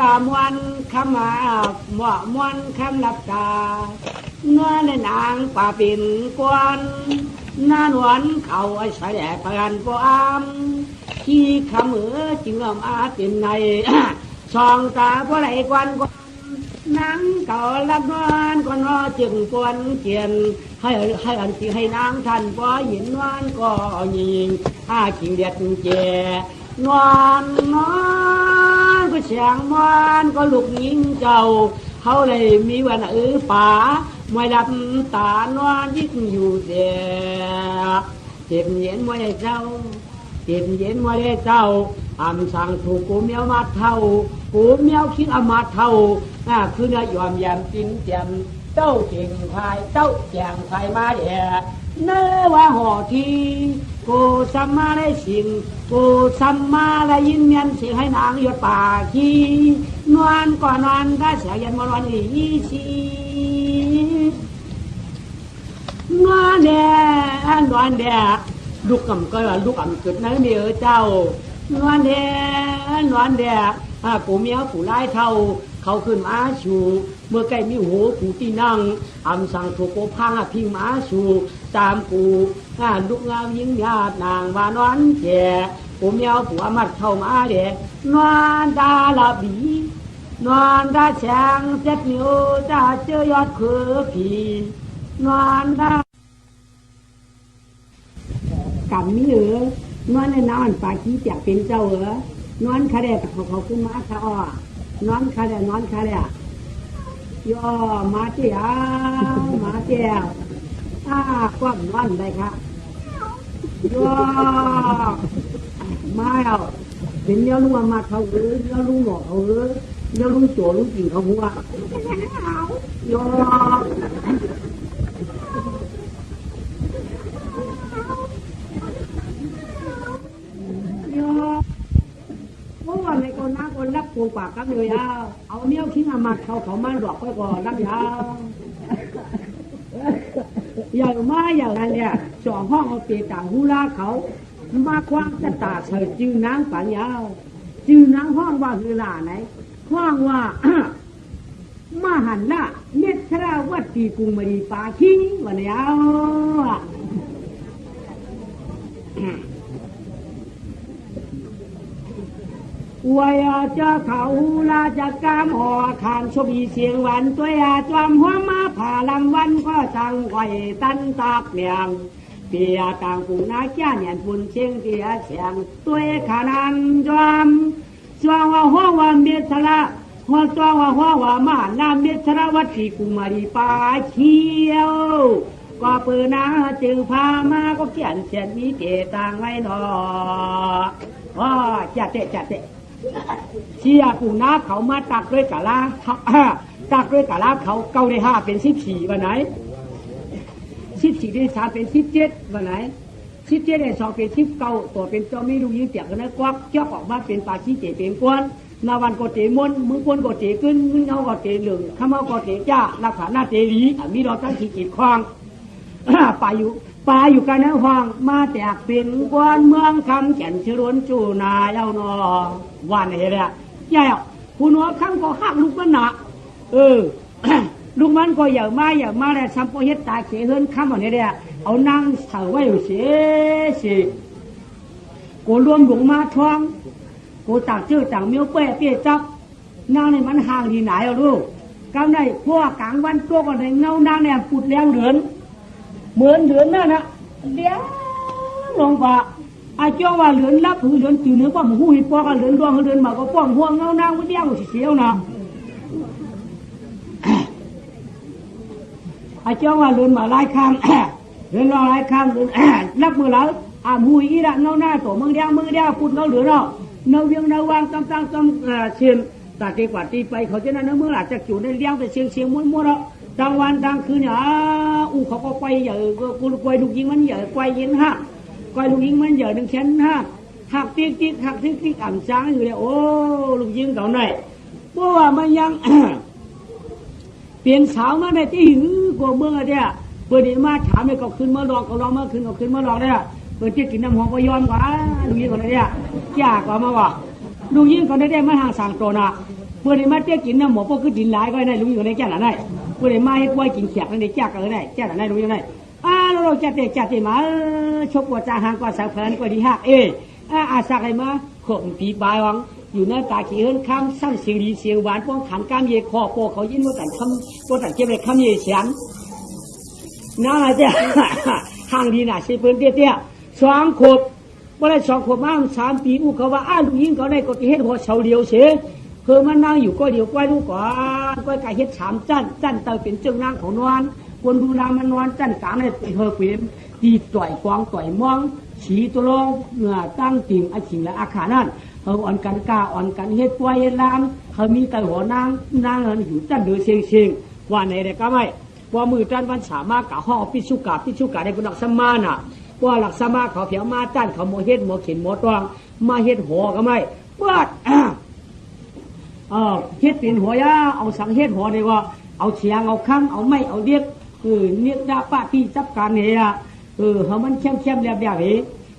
กามวนคำมาหมอมวนคำหลับตาเนื้อในนางป่าปิ่นกวนนานวลเขาไอ้สายแดดพกันปอามขี้ขมือจึงอามาเป็นในช่องตาพอไหลกวนกวนนังเก่าลับนวลก็นอจึงกวนเกียนให้ให้อันที่ให้นางท่านพอเห็นนวลก็ยิงอาขิงเด็ดเจ นวลนอนก็เสียงมอนก็ลูกยิงเจ้าเขาเลยมีวันเออป่าไม่ดับตานอนยิ่งอยู่เดียเจ็บเย็นม่ได้เจ้าเจ็บเย็นม่ได้เจ้าอำสั่งถูกกูเมียวมาเท่ากูเมียวคิดอามาเท่าน่าคือนายอมยำจินแจมเจ้าเก่งพายเจ้าแจงพายมาเดียเนื้อว่าห่อที กูสัมมาได้สิ่งกูสัมมาได้ยินเมียนเสียงให้นางหยดป่าขีนอนก่อนนอนได้เสียยันมรวันอีสีนอนแดนอนแดลูกกำก็ว่าลูกกำเกิดนั้นเดียวเจ้านอนแดนอนแดอากูเมียผู้ไล่เท่า เขาขึ้นมาชูเมื่อใกล้มีหูกูที่นั่งอำสั่งถูกโกพังอะพิงมาชู ตามกูงานลูกงามยิงญาตินางวานอนแก่กูเมียผัวมัดเข้ามาเด็นอนดาลาบีนอนได้แฉงเจ็ดนิ้วจะเจอยอดคือผีนอนได้กำมีเออนอนในนอนปากี้เปียกเป็นเจ้าเออนอนคาเดะเขาเขาขึ้นมาคาอ้อนอนคาเดนอนคาเดย่อมาเจียวมาเจียว อ้ากว้างนอนได้ค่ะย่อมาเอาเป็นเนี้ยลุงมาเขาเออเนี้ยลุงหลอกเขาเออเนี้ยลุงโจลุงกินเขาหัวย่อโยเมื่อวันในคนน้าคนรับโกงปากกันเลยอะเอาเนี้ยทิ้งอามาเขาเขามาดอกไปก่อนรับยา อย่างมาอย่างไรเนี่ยสองห้องเอาเปต่างหูลาเขามาคว้างจะตาเฉยจื้อนางปัญญาจื้อนางห้องว่าคือลาไหนห้องว่ามาหันละเนตรวัดตีกุมรีปาคิงวันนี้เอาอะอวยเจ้าเขาลาจะกามหอขานชบีเสียงหวานตัวอาจวมหัวมา ผ่าลำวันก็จังไหวตันตากเมียงเปียต่างปูนาจ้าเนียนปุ่นเชียงเตียเสียงตัวขานันจวมจวงว่าหัวว่าเมียสละหัวจวงว่าหัวว่ามานาเมียสละวัดที่กุมารีปาเขียวก็เปิดนาจึงพามาก็เขียนเสียนมีเกต่างไว้หนอว้าจัดเตะจัดเตะ เชียปูนาเขามาตักด้วยกะลาเขาตักด้วยกะลาเขาเก้าได้ห้าเป็นสิบสี่วันไหนสิบสี่ได้สามเป็นสิบเจ็ดวันไหนสิบเจ็ดได้สองเป็นสิบเก้าตัวเป็นตัวไม่รู้ยิงเตียกันนะกวักเจ้าออกมาเป็นปาชีเจเป็นกวนนาวันก็เจมนมึงกวนก็เจขึ้นมึงเงาก็เจเหลืองข้ามาก็เจจ้าลักษณะเจรีมีรอตั้งขีดขีดควางป่าอยู่ ป่าอยู่กันนะห้องมาแตกเป็นกวนเมืองคำแก่นชรวนจูนาเย้านอวันนี้แหละยายอะคุณหัวข้างก็หักลูกมันหนักเออลูกมันก็อย่ามาอย่ามาแล้วซ้ำพอเฮ็ดตาเขเฮินข้ามอันนี้แหละเอานั่งเถาไว้อยู่เสียสิกูรวมหลวงมาทองกูต่างชื่อต่างเมียวเป้เปี้ยจับนั่งในมันห่างที่ไหนเอาลูกกำในพวกกลางวันตัวกันในเงานั่งเนี่ยปุดแรงเหลือน เหมือนเหลือนนั่นนะเดี๋ยวลงป่าอาเจ้าว่าเหลือนรับหือเหลือนจืดเนื้อป้อมหูหิปอกันเหลือนดวงเหลือนหมาก็ป้อมห่วงเงานางวิเดียวสิเสียวนะอาเจ้าว่าเหลือนมาลายคางเหลือนรอลายคางเหลือนรับมือแล้วอ่าหูอีละเงาหน้าตัวมือเดียวมือเดียวปุดเงาเหลือนเนาะเนาเวียงเนาวางตั้งตั้งตั้งเชียนตาตีกว่าตีไปเขาจะนั่นเมื่ออาจจะจู่ในเลี้ยงแต่เชียงเชียงม้วนม้วนเนาะ กลางวันกลางคืนเนี่ยอู้เขาก็ไปเหยอะก็กูกวยลูกยิงมันเหยอะกวยยิงหักกวยลูกยิงมันเหยอะหนึ่งเชนหักหักติ๊กติ๊กหักติ๊กติ๊กอ่ำช้างอยู่เลยโอ้ลูกยิงเก่าหน่อยเพราะว่ามันยังเปลี่ยนสาวมาในที่หือกว่าเมื่อเนี่ยเปิดดีมาถามเลยก็ขึ้นเมาลองก็ลองมาขึ้นก็ขึ้นเมาลองเนี่ยเปิดเจ๊กินน้ำหอมก็ย้อนกว่าลูกยิงคนนี้เนี่ยยากกว่ามาว่าลูกยิงคนนี้ได้มาห่างสั่งตัวน่ะเพื่อนมาเจ๊กินน้ำหมอพวกคือดินหลายก็ได้ลุงอยู่ในแก่ละได้ เพื่อนมาให้ป่วยกินแขกนั่นได้แก่ก็ได้แก่ละได้ลุงอยู่ในอ่าเราจะเตะจัดเตะมาชกว่าจาหางก็สักเพลินก็ดีฮักเอออาสักอะไรมาขมปีบายวังอยู่หน้าตาขี้เฮินข้ามสั้นเสียงดีเสียงหวานป้องขันก้ามเยคอโปเขายินว่าแต่คำว่าแต่เก็บเลยคำเยเฉียนน่าจะห่างดีน่ะสิเพิ่นเตี้ยเตี้ยสองขวบว่าได้สองขวบมาสามปีอู้เขาว่าอ้าลูกยิงเขาได้ก็ที่เฮ็ดหัวเฉาเดียวเสีย เพิ่นมานั่งอยู่ก็เดียวก้อยลูกก่อนก้อยกายเฮ็ดสามจันจันเตาเป็นเจ้านางของนอนคนดูแลมันนอนจันกลางในเฮอเปลี่ยนตีต่อยกวางต่อยมองฉีตัวลงเหงื่อตั้งติ่งอาชิงและอาขานั่นเขาอ่อนกันกาอ่อนกันเฮ็ดป่วยเฮ็ดลามเขามีแต่หัวนางนางนั้นอยู่จันเดือเชียงเชียงว่าไหนได้ก็ไม่ว่ามือจันวันสามารถกะห้องปิชุกาปิชุกาได้เป็นหลักสมาน่ะว่าหลักสมาเขาเพียงมาจันเขาโมเฮ็ดโมเข็นโมตวงมาเฮ็ดหัวก็ไม่เปิด เออเฮ็ดเป็นหัวยาเอาสังเฮ็ดหัวได้ว่าเอาเชียงเอาข้างเอาไม่เอาเดียกเออเนียกดาป้าพี่จับการเฮียเออเขามันเข้มเข้มๆแหลบๆเฮ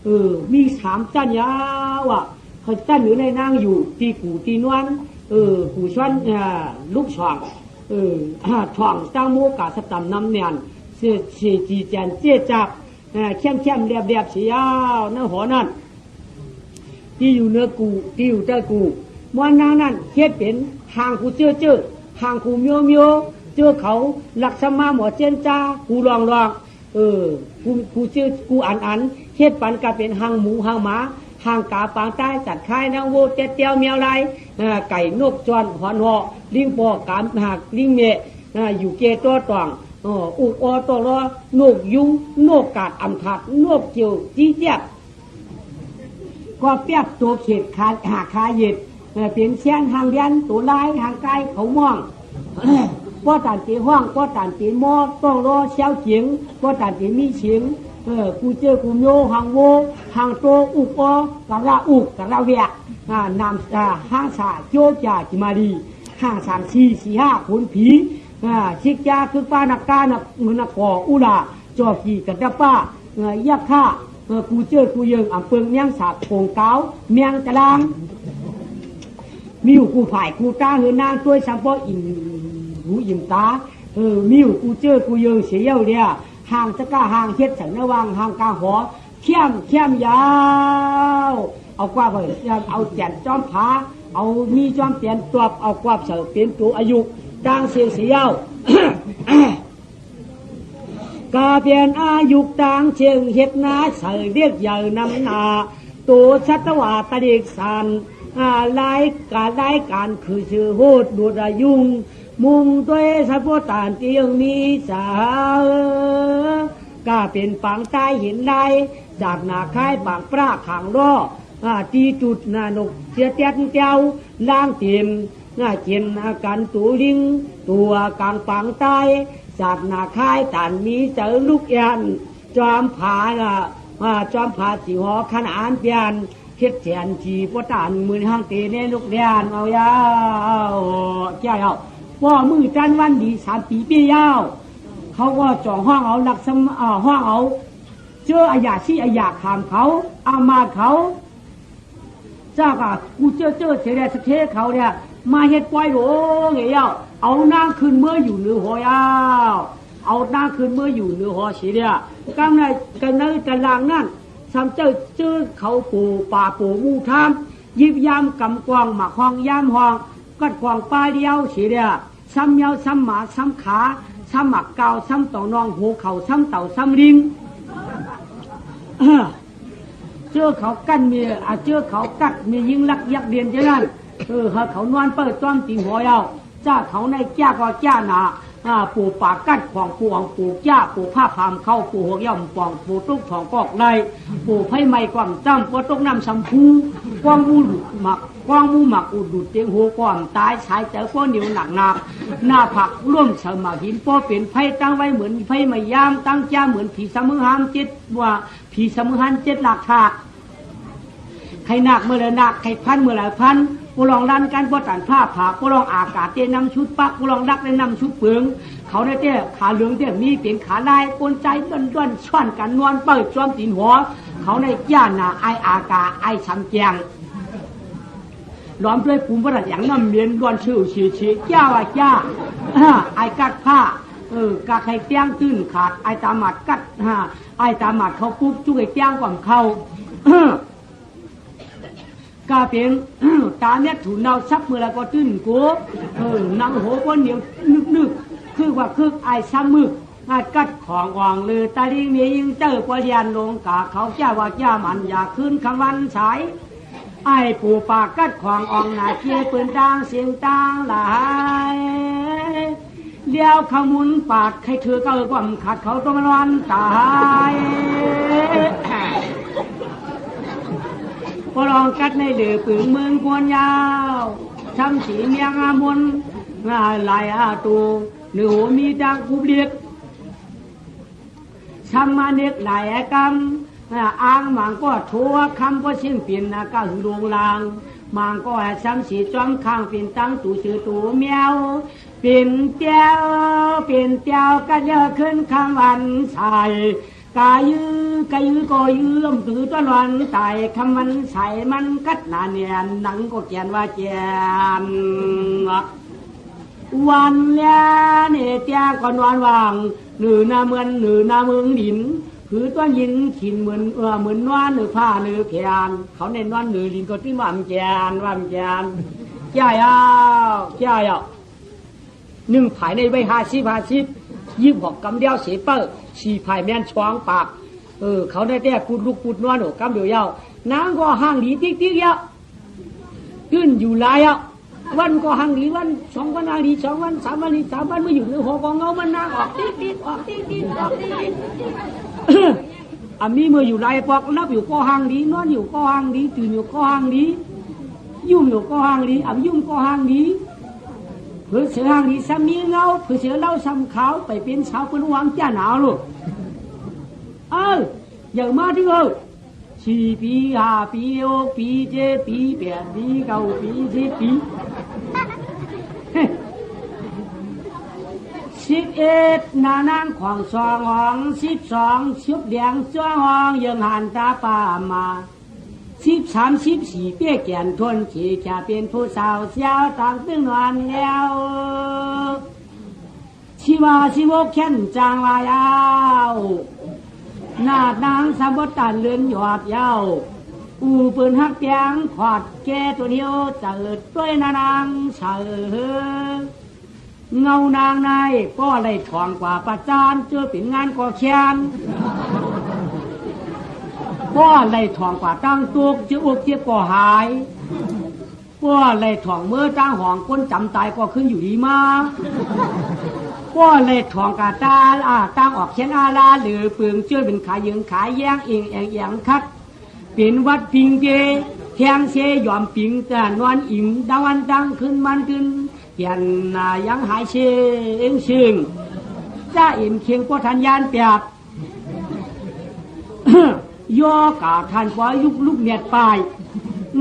เออมีสามจันยาวอะเขาจันอยู่ในนางอยู่ตีกูตีนวลเออกูชวนเอ่อลูกช่องเออช่องตั้งโมกาสตัมน้ำเนียนเสียเสีจีแจนเจี๊ยจับเออเข้มเข้มๆแหลบๆเสียาวนั่นหัวนั่นที่อยู่เนื้อกูที่อยู่เจ้ากู มวนนางนั่นเฮ็ดเป็นห่างกูเจอเจอห่างกูเมียวเมียวเจอเขาหลักสมาหมอเจนจ้ากูลองลองเออกูกูเจอกูอ่านอ่านเฮ็ดปันกาเป็นห่างหมูห่างหมาห่างกาปางใต้จัดค่ายนางโวเตียเตียวเมียวไรเอ่อไก่นกจวนหอนหอลิงปอกามหักลิงเมะอ่ออยู่เกตัวตองอ๋ออุกอตอรอนกยุงนกกาดอำทัดนกเจียวจีเจี๊ยบก็เปียบตัวเขตขาหาขาเย็ด เออเป็นเชียนหางเดียนตัวลายหางไกายเขาม่องก็ตันตีห้องก็ตันตีหมอต้องรอเชียวเฉียงก็ตันตีมีเฉียงเออกูเจอกูโยหางโวหางโตอุกอกะระอุกกะระเวียอ่านำอ่าห้างสาโจจาจิมาดีห้างสามสี่สี่ห้าขนผีอ่าชิกยาคือป้านักกานักมือนักกออุลาจอกีกันตะป้าเงยยักษ์ข้าเออกูเจอกูเยิงอ่ำเปิงเมียงสาบโป่งเก้าเมียงตะลาง มีอยู่กูฝ่ายกูตาเฮือนางตัวสัมปออิ่มหูอิ่มตาเออมีอยู่กูเจอกูเยิงเสียเยี่ยวเดียห่างจะกล้าห่างเฮ็ดสันระวังห่างกาหอเข้มเข้มยาวเอากว่าไปเอาแจนจอมผาเอามีจอมเปลี่ยนตัวเอากว่าเสือเปลี่ยนตัวอายุจางเสียงเสียยวกาเปลี่ยนอายุต่างเชียงเฮ็ดนาเสยเรียกใหญ่นำนาตัวชัตวาตะเด็กสันอา ลายการรายการคือชื่อโหดดูดายุง มุงตัวสัพพตานเตียงมีสาวกาเป็นปังใต้เห็นได้จากนาคายปางปราขังรออตีจุดนานกเสียเตียนเจ้าล่างเต็มน่าเจียนอาการตัวลิง ตัวกลางปังใต้จากนาคายตันมีเจอลูกยันจอมผาละอ่าจอมผาสีหอขนานเปียน เฮ็ดแทนจีปตานมือห้างเตในลูกเรียนเอายาวแก้วว่ามือจันวันดีสามปีปียาวเขาก็จ่อห้องเอาหลักสมอ่ห้องเอาเจออาญาชี้อาญาขามเขาเอามาเขาเจ้าก็กูเจอเจอเสียแดสเทเขาเนี่ยมาเฮ็ดปล่อยโหลเงี้ยาเอานางขึ้นเมื่ออยู่เหนือหอยาวเอานางขึ้นเมื่ออยู่เหนือหอสีเนี่ยกำในกันในตารางนั่น สามเจ้าเจอเขาปูป่าปูมูทามยิบยามกำกวางหมักห้องยามห้องกัดกวางปลาเดียวสีเนี่ยซ้ำเยาซ้ำหมาซ้ำขาซ้ำหมักเกาซ้ำต่อนองหูเขาซ้ำเต่าซ้ำลิง เจอเขากั้นมีอาเจอเขากัดมียิงลักยักเดียนเท่านั้นเออเขาเขานอนเปิดจ้อมตีหัวเอาจ้าเขาในจ้าก็จ้าหนา อ่าปู่ปากกัดของปู่องปู่จ้าปู่ผ้าพามเข้าปู่หัวย่อมปองปู่ตุ๊กทองกอกในปู่ไผ่ไม่กวามจ้ำปู่ตุ๊กน้ำสัมพูกวางมูหลุดหมักกวางมูหมักอุดดุดเตียงหัวกวามตายสายเจอก้นนิ้วหนักหนักหน้าผักร่วมเสมาหินป้อเป็นไผ่ตั้งไว้เหมือนไผ่ไม่ย่ามตั้งจ้าเหมือนผีสมุหามเจ็ดว่าผีสมุหันเจ็ดหลักฉากใครหนักเมื่อไรหนักใครพันเมื่อไรพัน กูลองดันกันป้ตันผ้าผากูลองอากาศเต้นนำชุดปักกูลองดักได้นำชุดเปลืองเขาได้เต้ขาเหลืองเต้มีเตียงขาลายกลใจด้วนด้วนช่อนกันนวลเปิดจอมตีนหัว เขาในย่านนาไออากาไอช้ำแจงล้อมด้วยปุ่มประอย่างน้ำเมียนล้วนชื่อชีชีเจ้าว่าเจ้าอ่าไอ้กัดผ้าเออกาใครเตี้ยงตื้นขาดไอ้ตาหมัดกัดฮะไอ้ตาหมัดเขาปุ๊บจุกไอ้เตี้ยงก่อนเขา กาเป็นตาเนี่ยถูเนาซับมือล้วก็ตื้นกูเออนังโหบนเหนียวนึกนึกคือว่าคือไอ้ซ้ำมึกอากัดของวางลือตาลิงมียิงเจอปะเรียนลงกาเขาเจ้าว่าเจ้ามันอยากขึ้นคำวันฉายไอ้ปู่ปากกัดขวางอองหนาเกียปืนต่างเสียงต่างหลายเลี้ยวขมุนปาดใครถือก็เออความขัดเขาตัวมันวันตาย พอลองกัดในเดือปึงเมืองกวนยาวช้ำสีเมียงอามนงาลายอาตูเนื้อหูมีดังกุบเลียกช้ำมาเน็กหลายกรรมอ้างมังก็ทัวคำก็สิ้นเปลี่ยนนะก็หือดวงลางมังก็แช้ำสีจ้อมข้างเป็นตั้งตู่ชื่อตู่เมียวเป็นเตียวเป็นเตียวก็เยอะขึ้นคำวันใส่ กายื้อกายื้อก็ยื้อมถือต้นวันตายคำมันใส่มันกัดหนาเนียนหนังก็เขียนว่าเจียนวันแล้วเนี่ยเจ้ก่อนวันวางหนือนาเมือนหนือนาเมืองดินคือตัวยินขินเหมือนเออเหมือนนวนหรือผ้าหรือแขนเขาเน้นนวนหนือดินก็ที่ว่ามแจนว่ามแจนเจ้าเอาเจ้าเอาหนึ่งภายในใบห้าสิบห้าสิบ ยี่สิบหกกำเดียวเสียเปิ้ลสี่ภายแม่นช้องปาก เออ เขาได้แต่กูดลูกกูดนวลหนูกำเดียวเยาวนางก็ห่างดีติ๊กติ๊กยาขึ้นอยู่ลายอะวันก็หังดีวันสองวันหังดีสองวันสามวันดีสามวันไม่อยู่ในหอกองเงามันนางออกติ๊กติ๊กออกติ๊กติ๊กออกติ๊กติ๊กอันนี้เมื่ออยู่ลายปอกนับอยู่ก็หังดีนอนอยู่ก็หังดีตื่นอยู่ก็หังดียุ่งอยู่ก็หังดีอันยุ่งก็หังดีเพื่อเสือหังดี าวลูกเอออย่างมาที่เออ สี่ปีห้าปีหกปีเจ็ดปีแปดปีเก้าปีสิบปี สิบเอ็ดนานางขวางสองห้องสิบสองชุบแดงจ้วห้องยังหันตาป่ามา สิบสามสิบสี่เปี้ยแก่นทนขี่แค่เป็นผู้สาวเสียวต่างตึงนอนแล้วชีวาชีวกแค้นจางวายาวหน้านางสมบตันเลือนหยอดเย้าอูปืนฮักเตียงขอดแกตัวเดียวเจิดด้วยนานางเสือเงานางในก็เลยทองกว่าประจานเจอเป็นงานก่อแขน ก็เลยทองกว่าตั้งตุกเจ้าอุกเจ้าก่อหายก็เลยทองเมื่อจ้งหองคนจำตายก็ขึ้นอยู่ดีมาก็เลยทองกาตาอาตั้งออกเขียนอาลาหรือปึงเชื่อเป็นขายยิงขายแย่งเองแองแยงคัดเป็นวัดพิงเกแทงเชยยอมปิงแต่นอนอิ่มดาวันดังขึ้นมันขึ้นเขียนนายังหายเชงชิงจ้าอิ่มเคียงก็ทันยานเปียบ โยกาทันกว่ายุกลุกเนียดปาย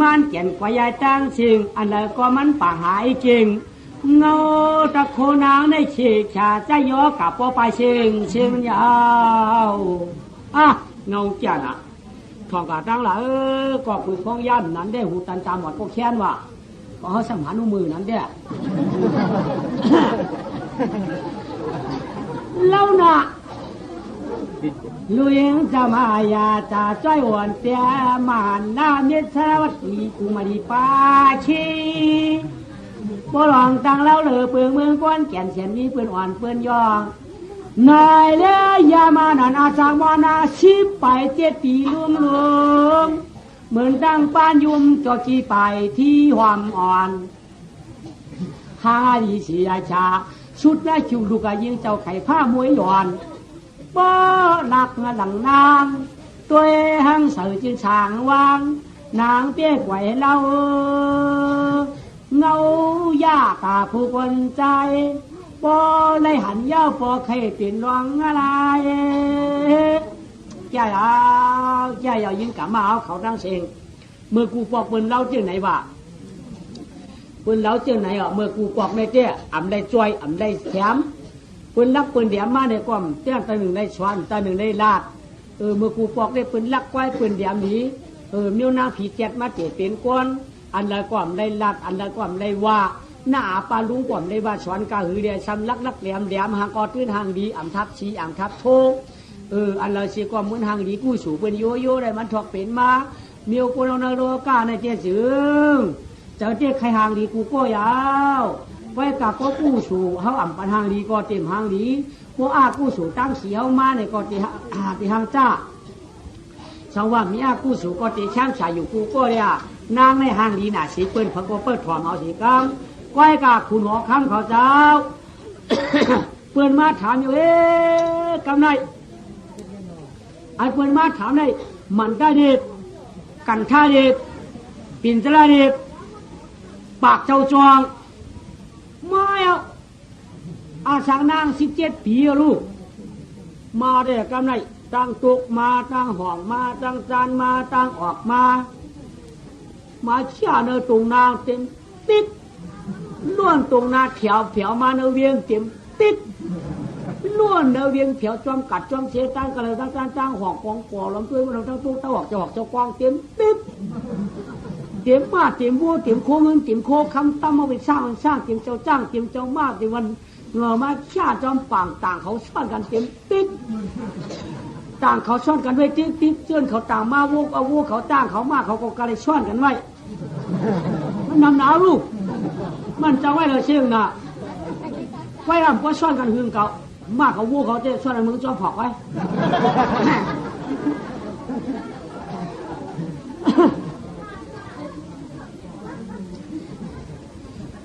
มันเขียนกว่ายายตั้งชิงอันนั้นก็มันป่าหายจริงเงาตะโคนางในเชกชาจะย่อกับปอไปเชิงเชิงยาวอะเงาจ้าน่ะทองกาตั้งละเออก็ปืนของย่านนั้นได้หูตันตามหมดก็แค้นว่าก็เขาสมานมือนั้นเด้เล่าน่ะ ลุยงจะมายาจะจ้อยอ่อนเตียมานน้าเมตรวัตถีกุมารีปาชีบ่ลองตังแล้วเหลือเปลืองเมืองก้อนแก่นเสียนนี้เปืนอ่อนเปืนยองนายเลี้ยามานันอาจางวานาชิบไปเจ็ดปีลุมลวงเหมือนตั้งป้านยุมจอกีไปที่หวามอ่อนฮาดีเสียชาชุดและคิวลูกยิงเจ้าไข่ผ้ามวยหย่อน บ่หลักหลังนางตัวหังเสือจึงสางวางนางเปี้ยไหวเราเงาย่าตาผู้คนใจปอเลยหันเย้าปอไข่เปืนลักปืนเดียมมาในกล่อมเตี้ยตาหนึ่งได้ชวนตาหนึ่งได้ลาดเออเมื่อกูกวอกได้ปืนลักไว้ปืนเดียมนี้เออมิ้วนางผีเจ็ดมาเจ็ดเป็นก้อนอันละกล่อมได้ลักอันละกล่อมได้ว่าหน้าปลาลุงกล่อมได้ว่าสวนกาหือเดียซ้ำลักลักแหลมแหลมหางกอตื้นหางดีอ่ำทับชีอ่ำทับโชกเอออันละเสียก่อมเหมือนหางดีกู้สู่เป็นโยโย่ได้มันถอกเป็นมาเมียวโกโลนาโลกาในเจสืงเจ้าเจ๊ใครหางดีกูก็ยาว ไว้กับก็กู้สู่เขาอ่ำปันหางดีก็เต็มหางดีพวกอากู้สู่ตั้งสีเขามาในก็ตีหาตีหางจ้าชาวว่ามีอากู้สู่ก็ตีช่างชายอยู่กูก็เนี่ยนางในหางดีหน่ะสีเปิ้นพังก็เปิดถอมเอาสีกำก้อยกาคุณหมอคำเขาเจ้าเปิ้นมาถามอยู่เอ๊ะกำไรไอ้เปิ้นมาถามได้มันได้เด็ดกันท่าเด็ดปินตะลาเด็ดปากเจ้าจอง ไม่เอาอาสางนางสิบเจ็ดปีอะลูก มาได้กำไรตั้งตุกมาตั้งห้องมาตั้งจานมาตั้งออกมา มาเชี่ยเนอตรงนางเต็มติดล้วนตรงนาแถวแถวมาเนอเวียงเต็มติดล้วนเนอเวียงแถวจอมกัดจอมเสียตั้งกันเลยตั้งจานตั้งห้องกองปอลำตัวมันตั้งตุ๊กตะหอกจะหอกเจ้ากวางเต็มติด เต็มมาเต็มวัวเต็มโคเงินเต็มโคคำตั้มมาไปสร้างมันสร้างเต็มเจ้าจ้างเต็มเจ้ามาเต็มวันเงอมาชาจอมป่างต่างเขาซ่อนกันเต็มติดต่างเขาซ่อนกันไว้ติ๊กติ๊กเจื้อนเขาต่างมาวุกเอาวุกเขาต่างเขามาเขาก็กระเลยซ่อนกันไว้มันนำหนาลูกมันจะไว้เลยเชียงนะไว้รำก็ซ่อนกันหึงเขามากเขาวุกเขาจะซ่อนในมึงจอมผอกไว้เยอะกำไรชื่อนอามาดโมลาอามาดโมจอมาดอาสักยาว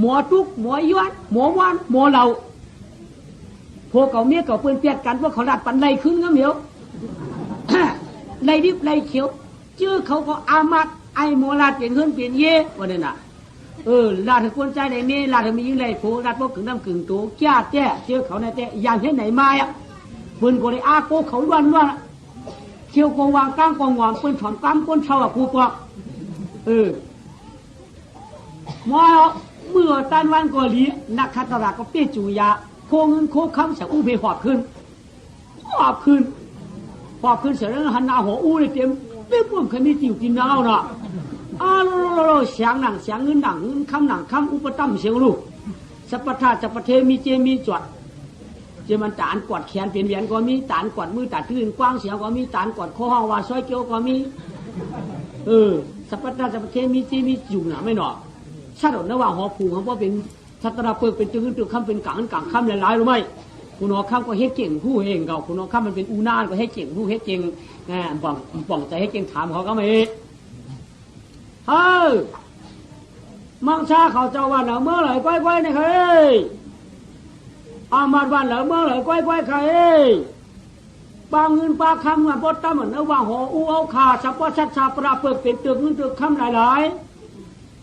หม้อนนั่นโกมาจ้วเมียวอนหมอทุกหมอยวนหมอวานหมอเหล่าพวกเขาเมียเขาเปื้อนเปียกกันพวกเขาดัดปันไลขึ้นงั้นเหมียวไล่ดิบไลเขียวชื่อเขาก็อามัดไอโมลาดเปลี่ยนเฮือนเปลี่ยนเย่วันนั้น่ะเออลาดถึงกวนใจได้เมียลาดถึงมียิงไล่โผลาดพวกกึ่งน้ำกึ่งตัวจ้าแจ้เชื่อเขาในแต่อย่างเห็นไหนมาอะเปืนก็เลยอาโกเขาล้วนล้วนเชียวกองวางก้างกองวางปืนถอนก้ามก้นเช่าอะกูปอกเออมาเมื่อตันวันก็ลีนักขัตระก็เปี้ยจูยาโคเงินโคคำเสียอู้เพหอบขึ้นหอบขึ้นพอบขึ้นเสร็จแล้วหันหน้าหัวอู้เลยเต็มเต็มปุ่มคันนี้จิ๋วกินน้าวน่ะอ้าวโลโลเสียงหนังเสียงเงินหนังเงินคำหนังคำอุปตั้มเสียงลูกสัพพทาสัพพเทมีเจมีจวดเจมันตานกอดแขนเปลี่ยนเวียนก็มีตานกอดมือตัดตื่นกว้างเสียงก็มีตานกอดคอห้องว่าซอยเกียวก็มีเออสัพพทาสัพพเทมีเจมีจุ่หนาไม่หนอ ชาติระหว่าหอผูกเขาว่าเป็นชัตราเปิกเป็นตึงตึงคำเป็นกลางกลางคำหลายๆรู้ไหมคุณน้อข้ามก็เฮ็ดเก่งผู้เองเขาคุณน้อข้ามมันเป็นอูนานก็เฮ็ดเก่งผู้เฮ็ดเก่งแหมป่องป่องใจเฮ็ดเก่งถามเขาก็ไม่เฮ้ยมังชาเขาเจ้าวันเหล่าเมื่อไหร่ก้อยก้อยเนี่ยใครอามาดวันเหล่าเมื่อไหร่ก้อยก้อยใครปางเงินปลาคำกับปดตั้มเหมือนว่าหออูเอาขาสับปะชัดชาปลาเปิดเป็นตึกเงินตึกคำหลายๆ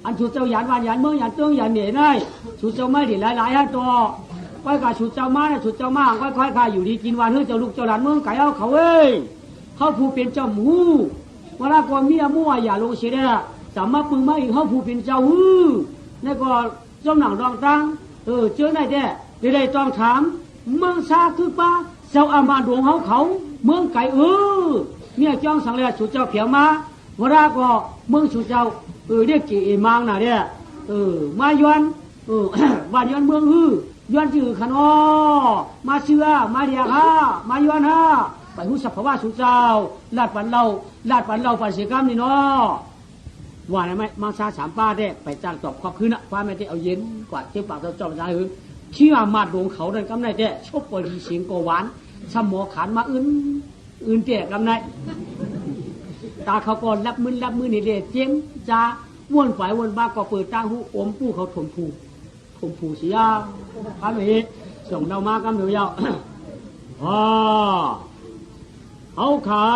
เวลาก็ชุดเจ้ามาหาตีก้าตีขายนั้นก็ชุดเจ้าไปที่ปลายตายในมึงชุดเจ้าสุกชักค่ะอันนั้นก็ชุดเจ้ามาหาบูสิไฟอะอันนั้นก็ชุดเจ้าหยานวันนั้นก็ชุดเจ้าสมาหานหยานวันเมืองหยานเตื้องหยานเหน่ได้ชุดเจ้าไม่ดีหลายๆฮะตัวก้อยกาฉุดเจ้ามากนะชุดเจ้ามาก้อยค่อยข้าอยู่ดีกินวันเฮ้ยเจ้าลูกเจ้าหลานเมืองไก่เอาเขาเอ้ยเขาผู้เป็นเจ้าหมูเวลาก่อนมีมั่วอย่าลงเสียเด้อสามารถปึงมาอีกเขาผู้เป็นเจ้าฮือนี่ก็เจ้าหนังดองตังเออเจอได้แด้ได้ได้ต้องถาม เมืองซาคือป้าเจ้าอามาดวงเขาเขา เมืองไก่เออเนี่ยจ้องสังเลยฉุดเจ้าเพียงมาเวลาก็เมืองฉุดเจ้า เออเรียกกี่มังน่ะเนี่ยเออมายวนเออบ้านยวนเมืองฮือย้อนจือขนอมาเชื่อมาเดียฮามาย้อนฮาไปหูสัพพว่าสุเจ้าลาดปันเราลาดปันเราปันเสียกรรมนี่เนาะว่าไรไหมมาซาสามป้าได้ไปจ้างตอบขอบคืนอะป้าไม่ได้เอาเย็นกว่าเจ้าปากเจ้าจอบใจหือขี้อามาดดวงเขาเดินกำไรแต่ชบปรีเสียงโกหวานสมอขานมาอื่นอื่นเตะกำไร ตาเขาก่อนรับมือรับมือนี่เด็ดเจียมจ้าวนฝ่ายวนบ้าก็เปิดตั้งหูอมปู้เขาถมผูถมผูเสียพระเมตส่งเรามากำเดียวยาวอ่าเอาขา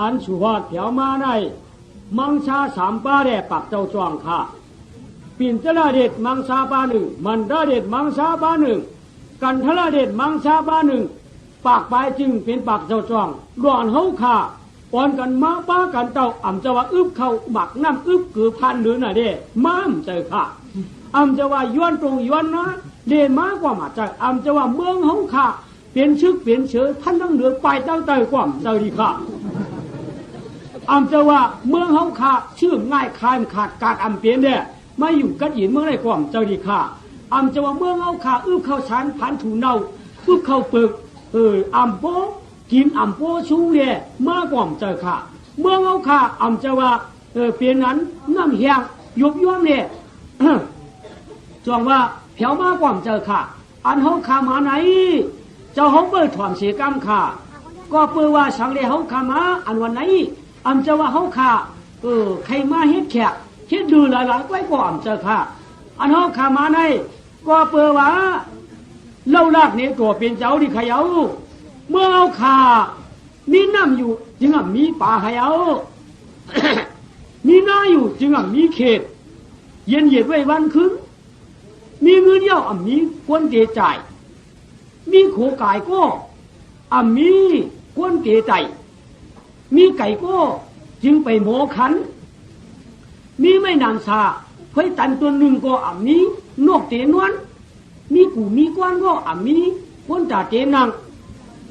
อันสุวาดเถียวมาในมังชาสามป้าแด่ปักเจ้าจวงค่ะปิ่นทละเด็ดมังสาป้าหนึ่งมันดาเด็ดมังสาป้าหนึ่งกันทละเด็ดมังสาป้าหนึ่งปากปลายจึงเป็นปากเจ้าจวงดอนเฮาค่ะ อ่อนกันมาป้ากันเต่าอ่ำจะว่าอึบเข้าหมักน้ำอึบคือพันหรือน่ะเด้ม้ามเจอค่ะอ่ำจะว่าย้อนตรงย้อนนะเดมากกว่ามาใจอ่ำจะว่าเมืองเฮาค่ะเปลี่ยนชึกเปลี่ยนเชื้อท่านต้องเหลือไปตั้งแต่กว่าเจ้าดีค่ะอำจะว่าเมืองเฮาขาชื่อง่ายคายขาดกาดอำเปลี่ยนเนี่ยมาอยู่กัดหินเมืองไรควาเจ้าดีค่ะอำจะว่าเมืองเฮาขาอึบเข้าชันพันถูเน่าอึบเข้าเปึกเอออำโป กินอ่ำโปชูเนี่ยมากกว่าเจ้าค่ะ เมื่อเฮาขาอ่ำจะว่าเออเปลี่ยนนั้นน้ำเฮียงยบย่อมเนี่ยจวงว่าเผียวมากกว่าเจอค่ะ อันเฮาขามาไหน เจ้าเฮาเปิดถอมเสียกรรมค่ะ ก็เปิดว่าสังเลเฮาขามาอันวันไหนอ่ำจะว่าเฮาขาเออใครมาเฮ็ดแขกเฮ็ดดูหลายๆไว้ก่อนเจอค่ะ อันเฮาขามาไหนก็เปิดว่าเล่าลากเนี่ยตัวเป็นเจ้าดิขยา เมื่อเฮาขามีน้ำอยู่จึงอะมีป่าขยเอา มีน้าอยู่จึงอะมีเขต เย็นเย็นไว้วันคืนมีเงินเยอะอะมีควนเกจ่ายมีโขกายก็อะมีควนเกใจมีไก่ก็จึงไปหมอขัน มีไม่นานชาเฮ้ยตันตัวหนึ่งก็อะมีนกเตนวนมีกูมีก้อนก็อะมีคนจ่าเตนัง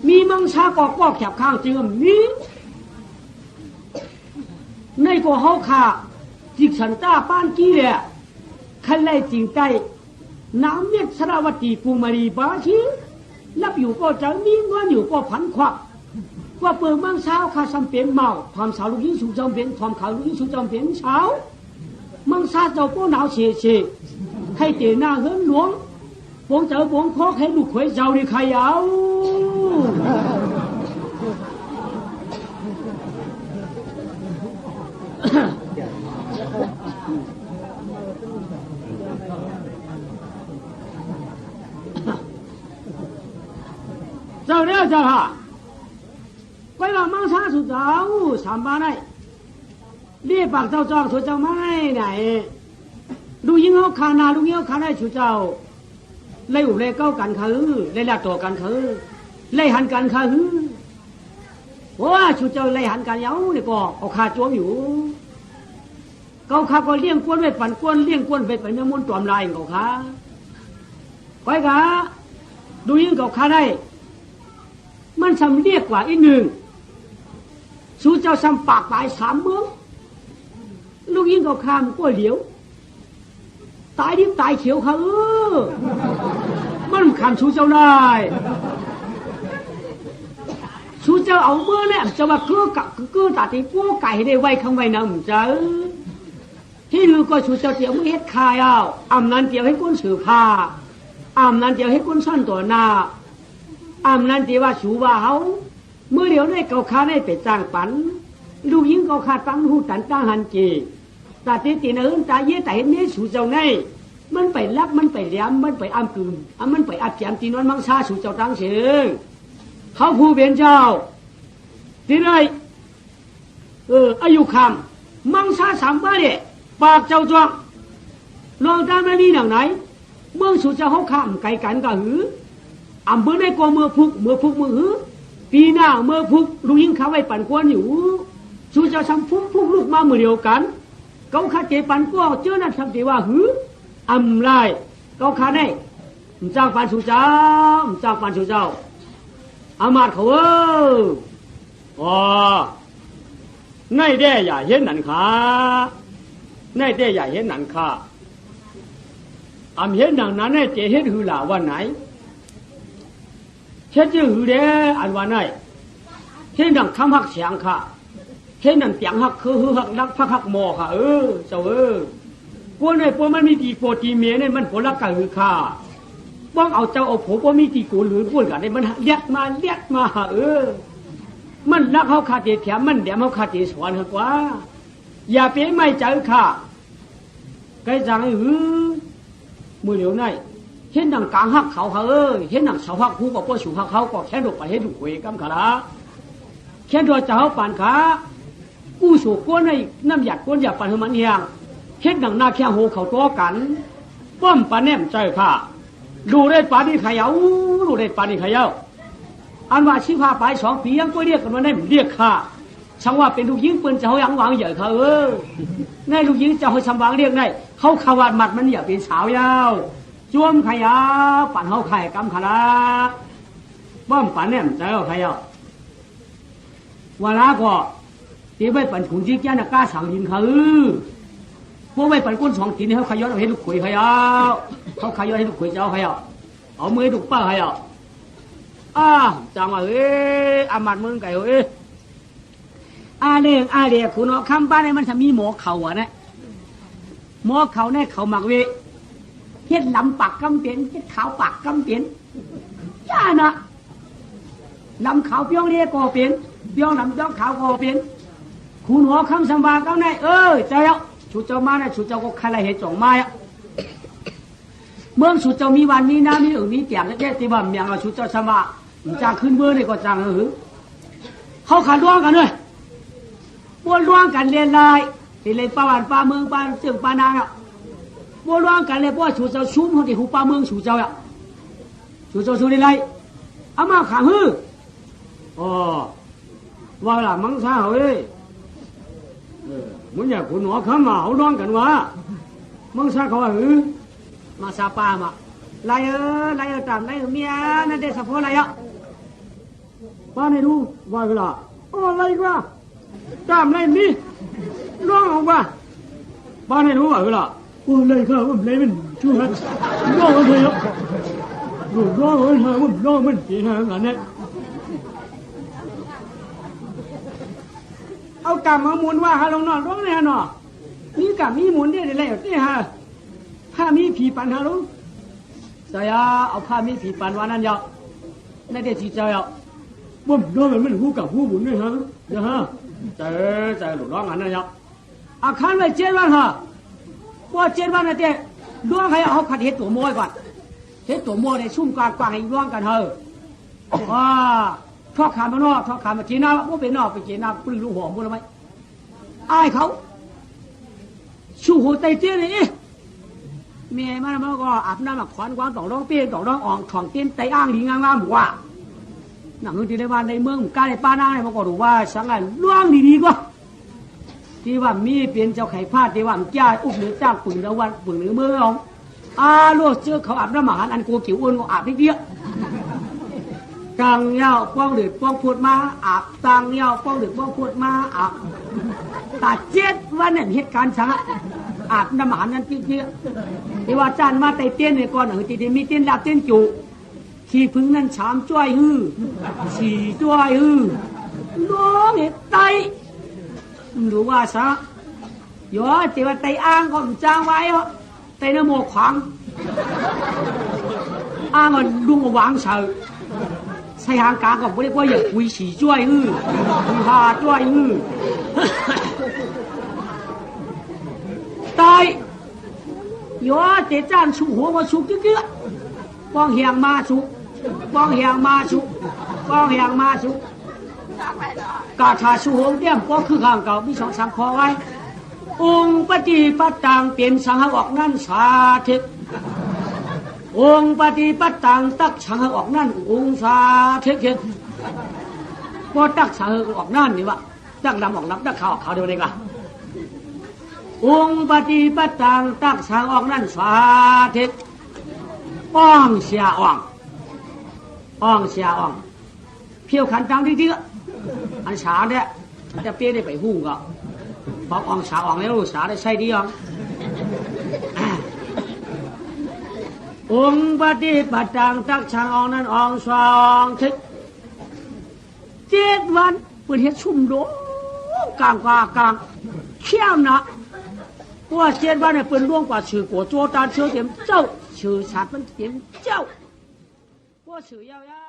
มีมังชาก็ก็แคบข้างเจอมีในก็เฮาขาจิกสันตาป้านกี้แหละคันไล่จิงใจน้ำเม็ดสราวตีปูมารีบาชีรับอยู่ก็จะมีเงินอยู่ก็พันควักว่าเปิดมังเช้าข้าจำเป็นเมาความสาวลูกยิ่งสูงจำเป็นความขาวลูกยิ่งสูงจำเป็นเช้ามังซาเจ้าก็หนาวเฉยเฉยใครเตะหน้าเฮิรนหลวงปงเจ้าปงพ่อให้ลูกเขยเจ้าดีใครเอา เจ้าเนี่ยเจ้าค่ะไปว่ามังสาสุดเจ้าสามบาได้เรียปากเจ้าจองสุดเจ้าไม่ไหนดูยิงเขาขานาดูยิงเขาขาได้สุดเจ้าไล่อุไล่เก้ากันคือไล่ละตัวกันคือ ไล่หันกันคือว่าสุดเจ้าไล่หันกันเย้าเนี่ยก็เอาขาจวมอยู่เขาขาก็เลี้ยงกวนไว้ปั่นกวนเลี้ยงกวนไว้ปั่นเนื้อมุนตอมลายเขาขาไปกะดูยิงเขาขาได้ มันสำเรียกกว่าอีกหนึ่งสู้เจ้าสำปากตายสามเมืองลูกยิงก็ข้ามก็เหลียว ตายดิบตายเขียวค่ะเออมันขามสู้เจ้าได้ สู้เจ้าเอาเมื่อเนี่ยจะว่าเกื้อกับเกื้อตาตีกู้ไก่ได้ไว้ข้างไว้นำเจ้าที่ลือก็สู้เจ้าเตียวไม่เฮ็ดคายเอาอำนั้นเตียวให้ก้นสือผ้าอำนั้นเตียวให้ก้นซ่อนตัวหน้าอำนั้นที่ว่าชูว่าเขาเมื่อเดียวได้เกาคาได้ไปจ้างปันลูกยิงเกาคาตั้งหูตันตั้งหันเจตาตีตีนเอินตาเย่แต่เห็นนี้สูเจ้าไงมันไปลักมันไปเลี้ยมมันไปอ้ำกึมอะมันไปอับแจมตีนวนมังซาสูเจ้าตั้งเสียง เขาผู้เป็นเจ้า ที่ไรเอออายุคำมังซาสามบ้าเนี่ยปากเจ้าจวงลองตามไม่มีหนังไหน เมืองสูเจ้าเขาข้ามไกลกันก็หืออำเภอในกว่าเมื่อพุกเมื่อพุกมือหือปีหน้าเมื่อพุกลูกยิงเขาไว้ปั่นกวนอยู่ชูจะทำพุกพุกลูกมาเมื่อเดียวกันเขาขาเจปั่นกวเจ้านั่นทำตีว่าหืออำไรเขาขาได้จ้างปันชูเจ้าจ้างปันชูเจ้า อามาดเขาเอออ๋อในแด่อย่าเห็นหนันขาในแด่อย่าเห็นหนันขาอำเห็นหนังนั้นเนี่ยเจเห็นหือหล่าวันไหนเช่นจื้อหือเด้อันว่าไหนเช่นดังคำหักเสียงค่ะเช่นดังเสียงหักคือหือหักนักพักหักหมอค่ะ เออเจ้าเออพวกเนี่ยพวมันมีตีโกตีเมียเนี่ยมันผลละกันคือขา บ้องเอาเจ้าเอาผมว่ามีตีโกหรือพูดกันเนี่ยมันเลียดมาเลียดมาเออ มันรักเขาขาดเดียแถมมันเดี๋ยวเขาขาดเดียสอนเขากว่า อย่าเปี้ไม่เจอข้าไกจังไอ้หือมือเหลียวในเห็นดังกลางหักเขาเขาเออเห็นดังเสาหักคู่กับพวกสูงหักเขาก็แค่ดกไปให้ดูหวยกำขาละแค่ตัวเจ้าปานขากู้สูก้นให้น้ำหยัดก้นหยัดปันมันเฮียงเห็นดังหน้าแค่โหเขาตัวกันป้อมปานแนมใจข้า ดูได้ปานี้ขยาวดูได้ปานี้ขยาวอันว่าชิพาไปสองปียังก็เรียกกันมาได้เรียกข้าช่างว่าเป็นลูกยิงปืนจะเขายังหวังใหญ่เขาเออในลูกยิงจะเขาชำวางเรียกได้เขาขวาดหมัดมันอย่าเป็นสาวยาวจวมขยาวปั่นเขาไข่กำขลาป้อมปั่นแนมใจเขาขยาวเวลาก็ตีไปปั่นขุนจีแก่นกล้าสั่งยินเขา เออพวกไม่ปันก้นสองตีนี่เขาขย้อนเอาให้ลูกขุยขยาเขาขย้อนให้ลูกขุยเจ้าขยาวเอามือลูกป้าขยาวอ้าจังว่าเอ้อามัดมึงไก่เอ้อาเลี้ยงอาเลี้ยคุณเอาคำบ้านนี่มันจะมีหมอเข่าอะนะหมอเข่าเนี่ยเข่าหมักเวเฮ็ดลำปากกำเปลี่ยนเฮ็ดขาวปากกำเปลี่ยนย่านะลำขาวเปี้ยงเรียก็เปลี่ยนเปี้ยงลำย้องขาวก็เปลี่ยนคุณหัวคำสัมบาเขาเนี่ยเออใจเอา ชูเจ้ามาเนี่ยชูเจ้าก็ใครเหตุจงมาอะเมื่องชูเจ้ามีวันมีน้ำมีอึ่งมีเตียงแค่ตีบ่มยังเอาชูเจ้าสมาจางขึ้นเบอร์นี่ก็จางเออเขาขาดร่วงกันเลยบวนร่วงกันเรียนลายที่เล่นป้าวันป้าเมืองป้าเจืองป้านางอะบวนร่วงกันเลยเพราะว่าชูเจ้าชุ่มเขาที่หูป้าเมืองชูเจ้าอะชูเจ้าชูในไรเอามาขังฮืออ๋อว่าละมังสาเฮ้ย muốn nhà của munya kunwa kama udon kanwa mangsa kawa hu masa pa ma layo layo tam layo mia na de sa phola ya pa ne ru wa gla o lai gwa tam lai mi long wa pa ne ru wa gla o lai gla o lai min chu ha long wa ya ru long wa ha long min ti ha ga ne เอากรรมมาหมุนว่าฮะลงนอนร้องเนี่ยเนาะมีกรรมมีหมุนได้เลยนี่ฮะผ้ามีผีปันฮะลุงแต่ยาเอาผ้ามีผีปันวันนั้นยาในเด็กจีเจ้าบ่มน้องมันหูกับหูหมุนด้วยฮะเดี๋ยวฮะเจอเจอหลุดร้องอันนั้นยาอาคารไว้เจ็ดวันฮะว่าเจ็ดวันนะเจ๊ร้องให้เอาขัดเห็ดตัวมวยก่อนเห็ดตัวมวยในชุ่มกลางกวางให้ร้องกันเถอะว่า ชอบขามมานอกชอบขามมาจีน่าว่าเป็นนอกไปจีน่าปลื้มลูกหัวมุ้งแล้วไหมอายเขาชูหัวใจเตี้ยนี่เมียมันมันก็อาบน้ำมาขวานกวางต่องร้องเปี้ยต่องร้องอ่องถ่องเตี้ยนไตอ่างดีงามๆว่าหนังที่ในบ้านในเมืองกาในป้านาเนี่ยมันก็รู้ว่าสังไงล่วงดีๆก็ที่ว่ามีเป็นเจ้าไข่พาดที่ว่าจ้าอุ้มหรือจ้างปืนแล้ววันปืนหรือมือของอาลูกเชื่อเขาอาบน้ำหมาอันกูจิ๋วอ้วนก็อาบนิดเดียว กลางเหย้าป้องดึกป้องพูดมาอาบตังเหย้าป้องดึกป้องพูดมาอาบตาเจ็ดวันเนี่ยเหตุการณ์สังอะอาบน้ำหานนั่นจริงๆที่ว่าจานมาไตเตี้ยนในก่อนหนึ่งทีเดียวมีเตี้ยนดาบเตี้ยนจุขี้พึ่งนั่นชามจ้วยฮือสี่จ้วยฮือน้องเห็ดไตหรือว่าซะยอเจีว่าไตอ้างก็จ้างไว้เหรอไตนโมขวางอ้างก็ลุงก็วางเฉย ใส่หางกาก็บ่ได้ว่าอย่างคุยฉี่จ้วยฮือคุยหาจ้วยฮือตายยอเจจานชุกหัวมาชุกเยอะๆป้องเฮียงมาชุกป้องเฮียงมาชุกป้องเฮียงมาชุกกาถาชุหงเตี้ยมก็คือข้างเก่ามีสองสามข้อไว้องค์ปฏิปัตตังเปลี่ยนสังหออกนั่นสาธิต องปฏิปัตตังตักชังออกนั่นองค์สาเทเข็ดพอตักชังออกนั่นนี่วะตักดำออกน้ำตักขาวออกขาวเดียวเองละองปฏิปัตตังตักชังออกนั่นสาเทป้องเสียอ่องป้องเสียอ่องเพียวขันตังที่เดืออันสาเนี่ยจะเปี้ยได้ไปหู้ก็พออ่องสาอ่องแล้วสาได้ใช่ดีอ่อง องปฏิปัตังตักชังองนั้นองสองถึกเจ็ดวันเปิดเฮ็ดชุ่มโดกลางกว่ากลางเขี้ยวนะว่าเจ็ดวันเนี่ยเปิดล่วงกว่าชื่อกัวโจตานเชื่อเต็มเจ้าชื่อชาติมันเต็มเจ้าว่าชื่อยาว